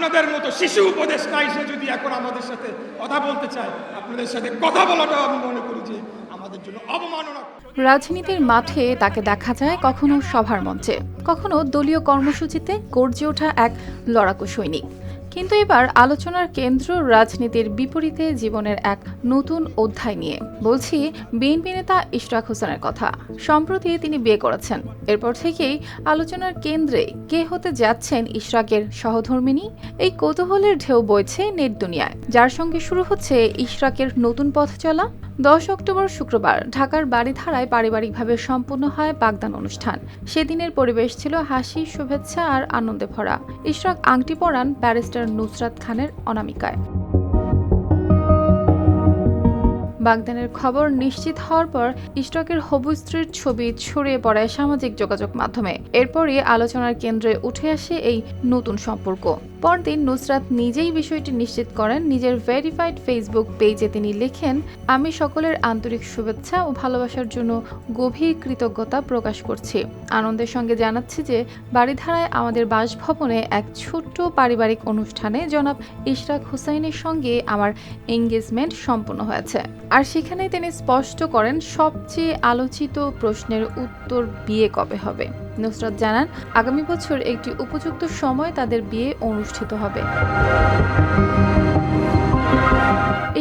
আপনাদের মতো শিশু উপদেষ্টা এসে যদি এখন আমাদের সাথে কথা বলতে চায়, আপনাদের সাথে কথা বলাটাও আমি মনে করি যে আমাদের জন্য অবমাননা। রাজনীতির মাঠে তাকে দেখা যায় কখনো সভার মঞ্চে, কখনো দলীয় কর্মসূচিতে গর্জে ওঠা এক লড়াকু সৈনিক। কিন্তু এবার আলোচনার কেন্দ্র রাজনীতির বিপরীতে জীবনের এক নতুন অধ্যায় নিয়ে। বলছি, বিএনপি নেতা ইশরাক হোসেনের কথা। সম্প্রতি তিনি বিয়ে করেছেন। এরপর থেকেই আলোচনার কেন্দ্রে কে হতে যাচ্ছেন ইশরাকের সহধর্মিনী? এই কৌতূহলের ঢেউ বইছে নেট দুনিয়ায়। যার সঙ্গে শুরু হচ্ছে ইশরাকের নতুন পথ চলা। দশ অক্টোবর শুক্রবার ঢাকার বাড়িধারায় পারিবারিকভাবে সম্পূর্ণ হয় বাগদান অনুষ্ঠান। সেদিনের পরিবেশ ছিল হাসি, শুভেচ্ছা আর আনন্দে ভরা। ইশরাক আংটি পরান ব্যারিস্টার নুসরাত খানের অনামিকায়। বাগদানের খবর নিশ্চিত হওয়ার পর ইস্টকের হবু স্ত্রীর ছবি ছড়িয়ে পড়ে সামাজিক যোগাযোগ মাধ্যমে। এরপরই আলোচনার কেন্দ্রে উঠে আসে এই নতুন সম্পর্ক। পরদিন নুসরাত নিজেই বিষয়টি নিশ্চিত করেন। নিজের ভেরিফাইড ফেসবুক পেজে তিনি লেখেন, আমি সকলের আন্তরিক শুভেচ্ছা ও ভালোবাসার জন্য গভীর কৃতজ্ঞতা প্রকাশ করছি। আনন্দের সঙ্গে জানাচ্ছি যে বাড়িধারায় আমাদের বাসভবনে এক ছোট্ট পারিবারিক অনুষ্ঠানে জনাব ইশরাক হুসাইনের সঙ্গে আমার এঙ্গেজমেন্ট সম্পন্ন হয়েছে। আর সেখানে তিনি স্পষ্ট করেন, সবচেয়ে আলোচিত প্রশ্নের উত্তর বিয়ে কবে হবে। নুসরাত জানান, আগামী বছর একটি উপযুক্ত সময় তাদের বিয়ে অনুষ্ঠিত হবে।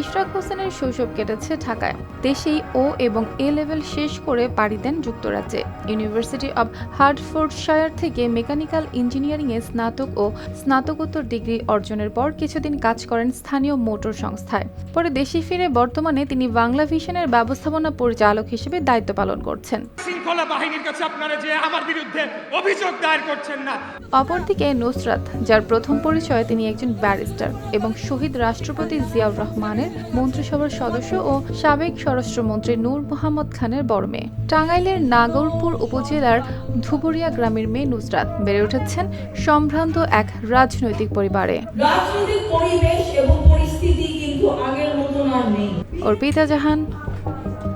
ইশরাক হোসেনের শৈশব কেটেছে ঢাকায়। দেশেই ও এবং এ লেভেল শেষ করে পাড়ি দেন যুক্তরাজ্যে। ইউনিভার্সিটি অব হার্টফোর্ডশায়ার থেকে মেকানিক্যাল ইঞ্জিনিয়ারিংয়ে স্নাতক ও স্নাতকোত্তর ডিগ্রি অর্জনের পর কিছুদিন কাজ করেন স্থানীয় মোটর সংস্থায়। পরে দেশে ফিরে বর্তমানে তিনি বাংলা ভিশনের ব্যবস্থাপনা পরিচালক হিসেবে দায়িত্ব পালন করছেন। শৃঙ্খলা বাহিনীর কাছে আপনারা যে আমার বিরুদ্ধে অভিযোগ দায়ের করছেন না। অপরদিকে নুসরাত যার প্রথম পরিচয় তিনি একজন ব্যারিস্টার এবং শহীদ রাষ্ট্রপতি জিয়াউর রহমানের মন্ত্রিসভার সদস্য ও সাবেক স্বরাষ্ট্রমন্ত্রী নূর মোহাম্মদ খানের বড় মেয়ে। টাঙ্গাইলের নাগরপুর উপজেলার ধুবুরিয়া গ্রামের মেয়ে নুসরাত বেড়ে উঠেছেন সম্ভ্রান্ত এক রাজনৈতিক পরিবারে। রাজনৈতিক পরিবেশ এবং পরিস্থিতি কিন্তু আগের মতন আর নেই। অর্পিতা জাহান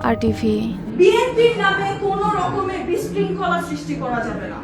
আর টিভি। বিএনপির নামে কোনো রকমের বিশৃঙ্খলা সৃষ্টি করা যাবে না।